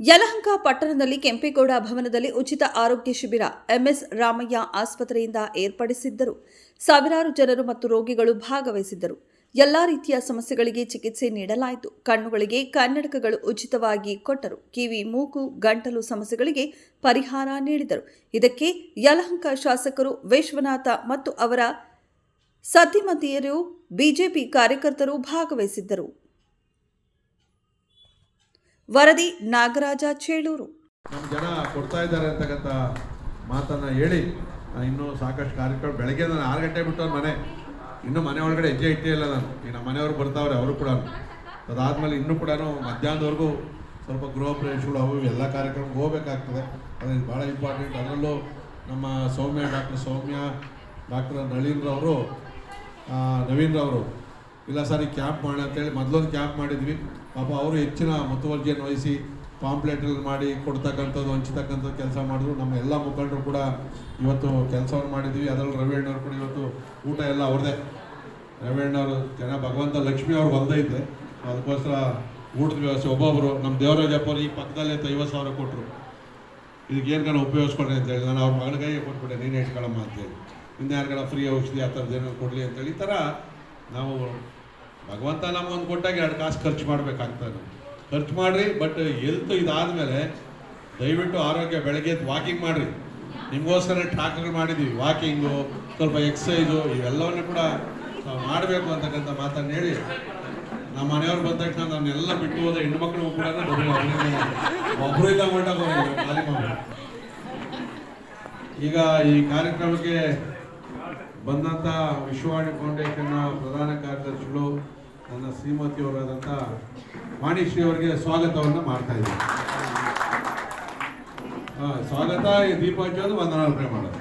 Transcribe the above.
ಯಲಹಂಕ ಪಟ್ಟಣದಲ್ಲಿ ಕೆಂಪೇಗೌಡ ಭವನದಲ್ಲಿ ಉಚಿತ ಆರೋಗ್ಯ ಶಿಬಿರ ಎಂಎಸ್ ರಾಮಯ್ಯ ಆಸ್ಪತ್ರೆಯಿಂದ ಏರ್ಪಡಿಸಿದ್ದರು. ಸಾವಿರಾರು ಜನರು ಮತ್ತು ರೋಗಿಗಳು ಭಾಗವಹಿಸಿದ್ದರು. ಎಲ್ಲಾ ರೀತಿಯ ಸಮಸ್ಯೆಗಳಿಗೆ ಚಿಕಿತ್ಸೆ ನೀಡಲಾಯಿತು. ಕಣ್ಣುಗಳಿಗೆ ಕನ್ನಡಕಗಳು ಉಚಿತವಾಗಿ ಕೊಟ್ಟರು. ಕಿವಿ, ಮೂಗು, ಗಂಟಲು ಸಮಸ್ಯೆಗಳಿಗೆ ಪರಿಹಾರ ನೀಡಿದರು. ಇದಕ್ಕೆ ಯಲಹಂಕ ಶಾಸಕರು ವಿಶ್ವನಾಥ ಮತ್ತು ಅವರ ಸತಿಮತಿಯರು, ಬಿಜೆಪಿ ಕಾರ್ಯಕರ್ತರು ಭಾಗವಹಿಸಿದ್ದರು. ವರದಿ ನಾಗರಾಜ ಚೇಳೂರು. ನಮ್ಮ ಜನ ಕೊಡ್ತಾ ಇದ್ದಾರೆ ಅಂತಕ್ಕಂಥ ಮಾತನ್ನು ಹೇಳಿ ಇನ್ನೂ ಸಾಕಷ್ಟು ಕಾರ್ಯಕ್ರಮ ಬೆಳಗ್ಗೆ ನಾನು ಆರು ಗಂಟೆ ಬಿಟ್ಟು ಮನೆ. ಇನ್ನೂ ಮನೆ ಒಳಗಡೆ ಹೆಜ್ಜೆ ಇಟ್ಟೇ ಇಲ್ಲ ನಾನು. ಈಗ ನಮ್ಮ ಮನೆಯವರು ಬರ್ತಾವ್ರೆ, ಅವರು ಕೂಡ. ಅದಾದಮೇಲೆ ಇನ್ನೂ ಕೂಡ ಮಧ್ಯಾಹ್ನದವರೆಗೂ ಸ್ವಲ್ಪ ಗೃಹ ಪ್ರವೇಶಗಳು ಅವು ಎಲ್ಲ ಕಾರ್ಯಕ್ರಮಕ್ಕೆ ಹೋಗ್ಬೇಕಾಗ್ತದೆ. ಅದು ಭಾಳ ಇಂಪಾರ್ಟೆಂಟ್ ಅದರಲ್ಲೂ ನಮ್ಮ ಸೌಮ್ಯ ಡಾಕ್ಟರ್ ಸೌಮ್ಯ, ಡಾಕ್ಟರ್ ನಳೀನ್ರವರು ನವೀನ್ರವರು ಇಲ್ಲ ಸರ್, ಈ ಕ್ಯಾಂಪ್ ಮಾಡಿ ಅಂತೇಳಿ ಮೊದಲೊಂದು ಕ್ಯಾಂಪ್ ಮಾಡಿದ್ವಿ. ಪಾಪ ಅವರು ಹೆಚ್ಚಿನ ಮುತುವರ್ಜಿಯನ್ನು ವಹಿಸಿ ಪಾಂಪ್ಲೆಟಲ್ಲಿ ಮಾಡಿ ಕೊಡ್ತಕ್ಕಂಥದ್ದು, ಹಂಚ್ತಕ್ಕಂಥದ್ದು ಕೆಲಸ ಮಾಡಿದ್ರು. ನಮ್ಮ ಎಲ್ಲ ಮುಖಂಡರು ಕೂಡ ಇವತ್ತು ಕೆಲಸವನ್ನು ಮಾಡಿದ್ವಿ. ಅದರಲ್ಲಿ ರವಿಯಣ್ಣವ್ರು ಕೂಡ ಇವತ್ತು ಊಟ ಎಲ್ಲ ಅವ್ರದ್ದೇ. ರವಿಯಣ್ಣವರು ಜನ ಭಗವಂತ, ಲಕ್ಷ್ಮಿ ಅವ್ರು ಇದ್ದೆ. ಅದಕ್ಕೋಸ್ಕರ ಊಟದ ವ್ಯವಸ್ಥೆ ಒಬ್ಬೊಬ್ಬರು ನಮ್ಮ ದೇವರಾಜಪ್ಪ ಅವ್ರು ಈ ಪಕ್ಕದಲ್ಲೇ ಐವತ್ತು ಸಾವಿರ ಕೊಟ್ಟರು ಇದಕ್ಕೇನು ಕಣ ಅಂತ ಅಂತೇಳಿ. ನಾನು ಅವ್ರ ಮಗನ ಕೈಗೆ ಕೊಟ್ಬಿಟ್ಟೆ, ನೀನು ಇಟ್ಕೊಳ್ಳಮ್ಮ ಅಂತೇಳಿ. ಇನ್ನು ಯಾರುಗಳ ಫ್ರೀ ಔಷಧಿ ಆ ಥರದ್ದು ಏನೋ ಕೊಡಲಿ ಅಂತೇಳಿ. ಈ ಥರ ನಾವು ಭಗವಂತ ನಮ್ಗೊಂದು ಕೊಟ್ಟಾಗ ಎರಡು ಕಾಸು ಖರ್ಚು ಮಾಡಬೇಕಾಗ್ತದೆ. ಖರ್ಚು ಮಾಡಿರಿ ಬಟ್ ಎಲ್ತ್ ಇದಾದಮೇಲೆ ದಯವಿಟ್ಟು ಆರೋಗ್ಯ ಬೆಳಗ್ಗೆ ವಾಕಿಂಗ್ ಮಾಡಿರಿ. ನಿಮಗೋಸ್ಕರ ಟ್ರಾಕ್ಗಳು ಮಾಡಿದ್ದೀವಿ ವಾಕಿಂಗು, ಸ್ವಲ್ಪ ಎಕ್ಸಸೈಸು, ಇವೆಲ್ಲವನ್ನು ಕೂಡ ಮಾಡಬೇಕು ಅಂತಕ್ಕಂಥ ಮಾತನ್ನು ಹೇಳಿ, ನಮ್ಮ ಮನೆಯವ್ರು ಬಂದ ತಕ್ಷಣ ನಾನೆಲ್ಲ ಬಿಟ್ಟು ಹೋದ ಹೆಣ್ಮಕ್ಳು ಕೂಡ ಒಬ್ಬರು ಇಲ್ಲ ಹೊರಟಾಗ ಮಾಡಿ ಈಗ ಈ ಕಾರ್ಯಕ್ರಮಕ್ಕೆ ಬಂದಂಥ ವಿಶ್ವವಾಣಿ ಫೌಂಡೇಶನ್ನ ಪ್ರಧಾನ ಕಾರ್ಯದರ್ಶಿಗಳು ನನ್ನ ಶ್ರೀಮತಿಯವರಾದಂಥ ವಾಣಿಶ್ರೀ ಅವರಿಗೆ ಸ್ವಾಗತವನ್ನು ಮಾಡ್ತಾ ಇದ್ದೀನಿ. ಸ್ವಾಗತ ಈ ದೀಪ ವಂದನಾರ್ಪಣೆ ಮಾಡೋದು.